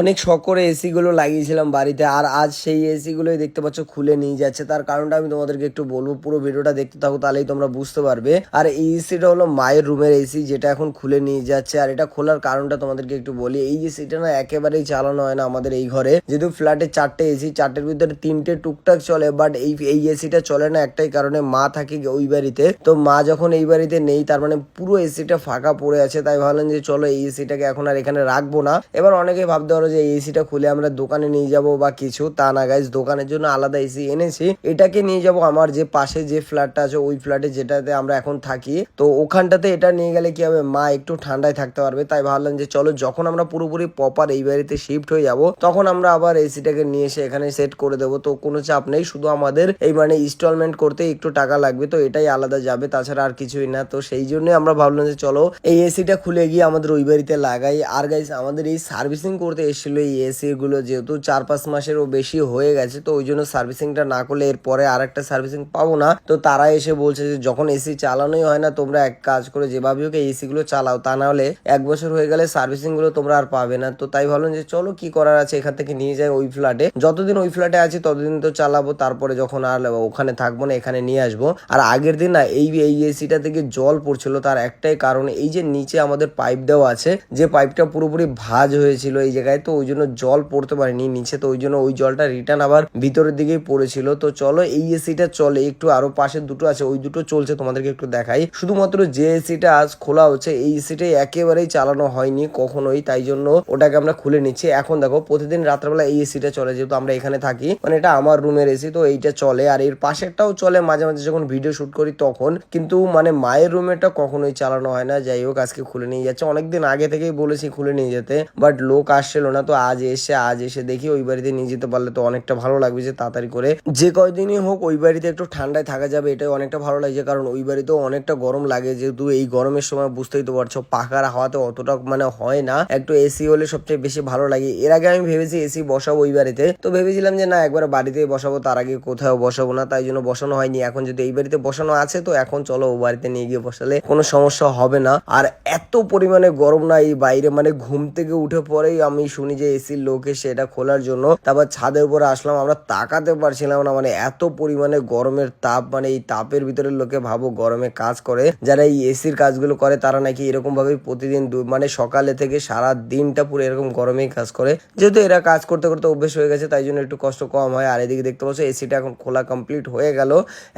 অনেক শখ করে এসি গুলো লাগিয়েছিলাম বাড়িতে, আর আজ সেই এসি গুলোই দেখতে পাচ্ছ খুলে নিয়ে যাচ্ছে। তার কারণটা আমি তোমাদেরকে একটু বলব, পুরো ভিডিওটা দেখতে থাকো, তাহলেই তোমরা বুঝতে পারবে। আর এই এসিটা হলো মায়ের রুমের এসি, যেটা এখন খুলে নিয়ে যাচ্ছে। আর এটা খোলার কারণটা তোমাদেরকে একটু বলি, এই এসিটা না একেবারেই চালানো হয় না আমাদের এই ঘরে। যেহেতু ফ্ল্যাটে চারটে এসি, চারটের ভিতরে তিনটে টুকটাক চলে, বাট এই এই এসিটা চলে না একটাই কারণে মা থাকে ওই বাড়িতে। তো মা যখন এই বাড়িতে নেই, তার মানে পুরো এসিটা ফাঁকা পড়ে আছে। তাই ভাবলাম যে চলো এই এসিটাকে এখন আর এখানে রাখব না। এবার অনেকে ভাবতে পারো যে এসিটা খুলে আমরা দোকানে নিয়ে যাব বা কিছু, তা না গাইজ দোকানের জন্য আলাদা এসি এনেছি। এটাকে নিয়ে যাব আমার যে পাশে যে ফ্ল্যাটটা আছে, ওই ফ্ল্যাটে যেটাতে আমরা এখন থাকি। তো ওখানটাতে এটা নিয়ে গেলে কি হবে? মা একটু ঠান্ডায় থাকতে পারবে। তাই ভাবলাম যে চলো, যখন আমরা পুরোপুরি প্রপার এই বাড়িতে শিফট হয়ে যাব, তখন আমরা আবার এসিটাকে নিয়ে এসে এখানে সেট করে দেবো। তো কোনো চাপ নেই, শুধু আমাদের এই মানে ইনস্টলমেন্ট করতে একটু টাকা লাগবে। তো এটাই আলাদা যাবে, তাছাড়া আর কিছুই না। তো সেই জন্য আমরা ভাবলাম যে চলো, এই এসিটা খুলে গিয়ে আমাদের ওই বাড়িতে লাগাই। আর গাইস আমাদের এই সার্ভিসিং করতে এসেছিল এই এসি গুলো যেহেতু চার পাঁচ মাসেরও বেশি হয়ে গেছে, তো ওই জন্য সার্ভিসিংটা না করলে এরপরে আর একটা সার্ভিসিং পাবো না। তো তারা এসে বলছে যে, যখন এসি চালানোই হয় না, তোমরা এক কাজ করে, যেভাবে হোক এই এসি গুলো চালাও। তা না হলে এক বছর হয়ে গেলে সার্ভিসিংগুলো তোমরা আর পাবে না। তো তাই ভাবলাম যে, চলো, কি করার আছে? এখান থেকে নিয়ে যাই ওই ফ্ল্যাটে যতদিন ওই ফ্ল্যাটে আছি, ততদিন তো চালাবো। তারপরে যখন আর ওখানে থাকব না, এখানে নিয়ে আসব। আর আগের দিন না, এই এই এসিটা থেকে জল পড়ছিল, তার একটাই কারণ, এই যে নিচে আমাদের পাইপ দেওয়া আছে, যে পাইপটা পুরোপুরি ভাঁজ হয়েছিল, এই জায়গায় তো ওই জন্য জল পড়তে পারেনি, নিচে তো ওই জন্য ওই জলটা রিটার্ন আবার ভিতরের দিকেই পড়েছিল। তো চলো এই এসিটা চলে, একটু আরও পাশে দুটো আছে, ওই দুটো চলছে, তোমাদেরকে একটু দেখাই। শুধুমাত্র যে এসিটা আজ খোলা হচ্ছে, এই এসিটাই একেবারেই চালানো হয়নি কখনোই, তাই জন্য ওটাকে আমরা খুলে নিচ্ছি। এখন দেখো, প্রতিদিন রাত্রেবেলা এই এসিটা চলে, যেহেতু আমরা এখানে থাকি মানে এটা আমার রুমের এসি তো এইটা চলে। আর এর পাশেরটাও চলে, মাঝে মাঝে যখন ভিডিও শুট করি তখন, কিন্তু মানে মায়ের রুমেরটা কখনোই চালানো হয় না। যাই হোক, আজকে খুলে নিয়ে যাচ্ছে। অনেকদিন আগে থেকেই বলেছি খুলে নিয়ে যেতে বাট লোক আসছিল না তো আজ এসে আজ এসে দেখি ওই বাড়িতে নিয়ে যেতে পারলে তো অনেকটা ভালো লাগবে যে তাড়াতাড়ি করে। যে কয়দিনই হোক, ওই বাড়িতে একটু ঠান্ডায় থাকা যাবে, এটাই অনেকটা ভালো লাগছে। কারণ ওই বাড়িতেও অনেকটা গরম লাগে। যেহেতু এই গরমের সময় বুঝতেই তো পারছ পাখার হাওয়াতে অতটা মানে হয় না। একটু এসি হলে সবচেয়ে বেশি ভালো লাগে। এর আগে আমি ভেবেছি এসি বসাবো ওই বাড়িতে। তো ভেবেছিলাম যে না, একবার বাড়িতে বসাবো, তার আগে কোথাও বসাবো না। তাই জন্য বসানো হয়নি। এখন যদি এই বাড়িতে বসানো আছে, তো এখন চলো ও বাড়িতে নিয়ে গিয়ে বসালে কোনো সমস্যা হবে না। আর এত পরিমাণে গরম না এই বাইরে। মানে ঘুম থেকে উঠে পরেই আমি শুনি যে এসির লোক এসে এটা খোলার জন্য। তারপর ছাদের উপরে আসলাম, আমরা তাকাতে পারছিলাম না মানে এত পরিমাণে গরমের তাপ মানে এই তাপের ভিতরে লোকে ভাবো গরমে কাজ করে। যারা এই এসির কাজগুলো করে, তারা নাকি এরকম ভাবে প্রতিদিন মানে সকালে থেকে সারা দিনটা পুরো এরকম গরমেই কাজ করে। যেহেতু এরা কাজ করতে করতে অভ্যেস হয়ে গেছে, তাই জন্য একটু কষ্ট কম হয়। আর এদিকে দেখতে পাচ্ছ, এসিটা এখন খোলা কমপ্লিট হয়ে গেল।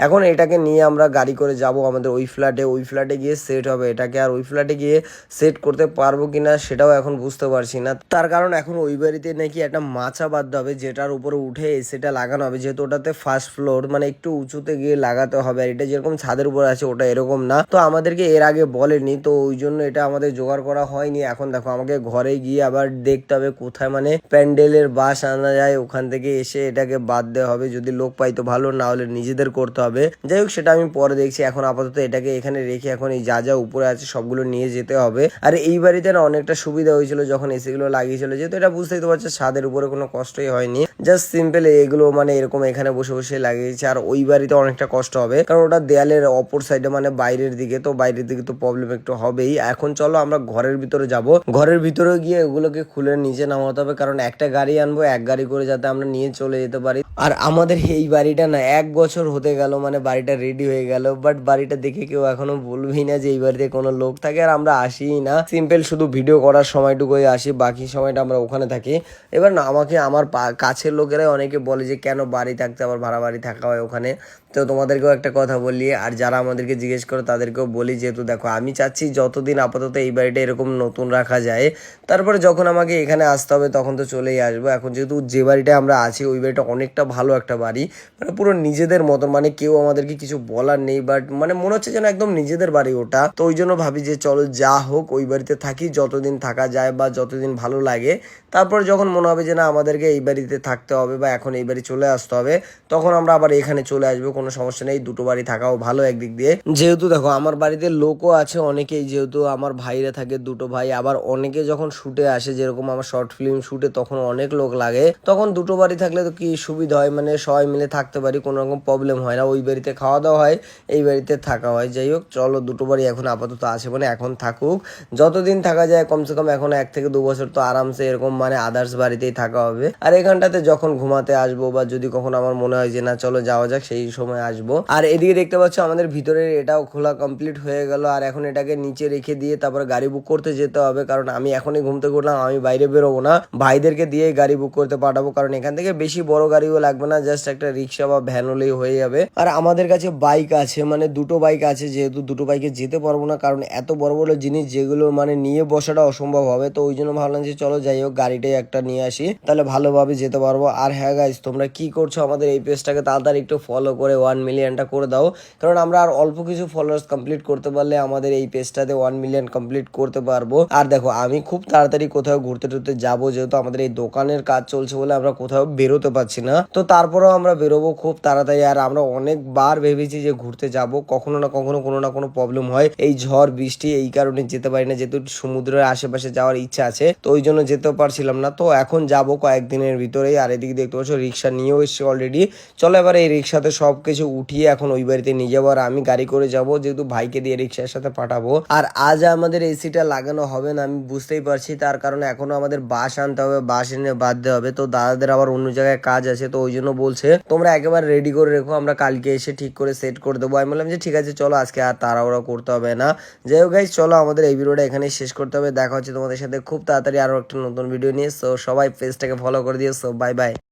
এখন এটাকে নিয়ে আমরা গাড়ি করে যাব আমাদের ওই ফ্ল্যাটে ওই ফ্ল্যাটে গিয়ে সেট হবে। এটাকে আর ওই ফ্ল্যাটে গিয়ে সেট করতে পারব কিনা, সেটাও এখন বুঝতে পারছি না। তার কারণ এখন ওই বাড়িতে নাকি একটা মাচা বাঁধতে হবে, যেটার উপরে উঠে এসিটা লাগানো হবে। যেহেতু ওটাতে ফার্স্ট ফ্লোর মানে একটু উঁচুতে গিয়ে লাগাতে হবে, আর এটা যেরকম ছাদের উপর আছে ওটা এরকম না। তো আমাদেরকে এর আগে বলেনি, তো ওই জন্য এটা আমাদের জোগাড় করা হয়নি। এখন দেখো, আমাকে ঘরে গিয়ে আবার দেখতে হবে কোথায় মানে প্যান্ডেলের বাস আনা যায়, ওখান থেকে এসে এটাকে বাদ দেওয়া হবে। যদি লোক পাই তো ভালো, না হলে নিজেদের করতে হবে। যাই হোক, সেটা আমি পরে দেখছি। এখন আপাতত এটাকে এখানে রেখে এখন এই যা যা উপরে আছে সবগুলো নিয়ে যেতে হবে। আর এই বাড়িতে না অনেকটা সুবিধা হয়েছিল, যখন এসি গুলো লাগিয়েছিল যেহেতু এটা বুঝতেই তো পারছ, ছাদের উপরে কোনো কষ্টই হয়নি। জাস্ট সিম্পল এগুলো মানে এরকম এখানে বসে বসে লাগিয়েছে, আর ওই বাড়িতে অনেকটা কষ্ট হবে। কারণ ওটা দেয়ালের অপর সাইডে মানে বাইরের দিকে তো, বাইরের দিকে তো প্রবলেম একটু হবেই। এখন চলো আমরা ঘরের ভিতরে যাব। ঘরের ভিতরে গিয়ে এগুলোকে খুলে নিচে নামাতে হবে, কারণ একটা গাড়ি আনব, এক গাড়ি করে যাতে আমরা নিয়ে চলে যেতে পারি। আর আমাদের এই বাড়িটা না, এক বছর হতে গেল মানে বাড়িটা রেডি হয়ে গেল বাট বাড়িটা দেখে কেউ এখনও বলবেই না যে এই বাড়িতে কোনো লোক থাকে, আর আমরা আসিই না। সিম্পল শুধু ভিডিও করার সময়টুকুই আসি, বাকি সময়টা আমরা ওখানে থাকি। এবার না, আমাকে আমার কাছের লোকেরাই অনেকে বলে যে, কেন বাড়ি থাকতে, আবার ভাড়া বাড়ি থাকা হয় ওখানে? তো তোমাদেরকেও একটা কথা বলি, আর যারা আমাদেরকে জিজ্ঞেস করে তাদেরকেও বলি যেহেতু দেখো, আমি চাচ্ছি যতদিন আপাতত এই বাড়িটা এরকম নতুন রাখা যায়, তারপরে যখন আমাকে এখানে আসতে হবে, তখন তো চলেই আসব। এখন যেহেতু যে বাড়িটা আমরা আছি, ওই বাড়িটা অনেকটা ভালো একটা বাড়ি। মানে পুরো নিজেদের মতন মানে কেউ আমাদেরকে কিছু বলার নেই, বাট মানে মনে হচ্ছে যেন একদম নিজেদের বাড়ি ওটা। তো ওই জন্য ভাবি যে, চলো যা হোক, ওই বাড়িতে থাকি, যতদিন থাকা যায় বা যতদিন ভালো লাগে তারপর যখন মনে হবে যে না, আমাদেরকে এই বাড়িতে থাকতে হবে বা এখন এই বাড়ি চলে আসতে হবে, তখন আমরা আবার এখানে চলে আসব, কোনো সমস্যা নেই। দুটো বাড়ি থাকাও ভালো একদিক দিয়ে। যেহেতু দেখো, আমার বাড়িতে লোকও আছে অনেকেই, যেহেতু আমার ভাইরা থাকে, দুটো ভাই, আবার অনেকে যখন শুটে আসে, যেরকম আমার শর্ট ফিল্ম শুটে তখন অনেক লোক লাগে, তখন দুটো বাড়ি থাকলে তো কি সুবিধা হয়? মানে সবাই মিলে থাকতে পারি, কোনো রকম প্রবলেম হয় না। ওই বাড়িতে খাওয়া দাওয়া হয়, এই বাড়িতে থাকা হয়। যাই হোক, চলো দুটো বাড়ি এখন আপাতত আছে মানে এখন থাকুক। যতদিন থাকা যায়, কমসে কম এখন এক থেকে দু বছর তো আরামসে এরকম মানে আদার্স বাড়িতেই থাকা হবে। আর এখানটাতে যখন ঘুমাতে আসব বা যদি কখনো আমার মনে হয় যে না, চলো যাওয়া যাক, সেই সময় আসব। আর এদিকে দেখতে পাচ্ছ আমাদের ভিতরের এটাও খোলা কমপ্লিট হয়ে গেল। আর এখন এটাকে নিচে রেখে দিয়ে তারপর গাড়ি বুক করতে যেতে হবে। কারণ আমি এখনই ঘুম থেকে উঠলাম আমি বাইরে বেরোবো না। ভাইদেরকে দিয়ে গাড়ি বুক করতে পাঠাবো। কারণ এখান থেকে বেশি বড় গাড়িও লাগবে না জাস্ট একটা রিক্সা বা ভ্যান হলেই হয়ে যাবে। আর আমাদের কাছে বাইক আছে মানে দুটো বাইক আছে, যেহেতু দুটো বাইকে যেতে পারব না। কারণ এত বড় বড় জিনিস যেগুলো মানে নিয়ে বসাটা অসম্ভব হবে। তো ওই জন্য ভাবলাম যে চলো যাই হোক, গাড়িটাই একটা নিয়ে আসি। তাহলে ভালোভাবে যেতে পারব। আর হ্যাঁ গাইজ তোমরা কি করছ আমাদের এই পেজটাকে তাড়াতাড়ি একটু ফলো করে ওয়ান মিলিয়নটা করে দাও। কারণ আমরা আর অল্প কিছু ফলোয়ার্স কমপ্লিট করতে পারলে আমাদের এই পেজটাতে ওয়ান মিলিয়ন কমপ্লিট করতে পারব। আর দেখো, আমি খুব তাড়াতাড়ি কোথাও ঘুরতে টুরতে যাব, যেহেতু আমাদের এই দোকানের কাজ চলছে বলে আমরা কোথাও বেরোতে পারছি না। তো তারপরেও আমরা বেরোবো খুব তাড়াতাড়ি। আর আমরা অনেকবার ভেবেছি যে ঘুরতে যাব। কখনো না কখনো কোনো না কোনো প্রবলেম হয়। এই ঝড়, বৃষ্টি এই কারণে যেতে পারি না। যেহেতু সমুদ্রের আশেপাশে যাওয়ার ইচ্ছা আছে। তো ওই জন্য যেতেও পারছিলাম না। তো এখন যাব কয়েকদিনের ভিতরেই। আর এদিকে দেখতে পাচ্ছ, রিক্সা নিয়েও এসছে অলরেডি চলো এবার এই রিক্সাতে সব কিছু উঠিয়ে এখন ওই বাড়িতে নিয়ে যাব। আর আমি গাড়ি করে যাব, যেহেতু ভাইকে দিয়ে রিক্সার সাথে পাঠাবো। আর আজ আমাদের এসিটা লাগানো হবে না, আমি বুঝতেই পারছি। তার কারণে এখনও আমাদের বাস আনতে হবে, বাস এনে বাঁধতে হবে। তো দাদাদের আবার অন্য জায়গায় কাজ আছে, তো ওই জন্য বলছে, তোমরা একেবারে রেডি করে রেখো, আমরা কালকে এসে ঠিক করে সেট করে দেবো। আমি বললাম যে, ঠিক আছে, চলো, আজকে আর তাড়াহুড়া করতে হবে না। যাই হোক চলো, আমাদের এই ভিডিওটা এখানেই শেষ করতে হবে। দেখা হচ্ছে তোমাদের সাথে খুব তাড়াতাড়ি আরও একটা নতুন ভিডিও নিয়ে সো সবাই পেজটাকে ফলো করে দিও সো বাই বাই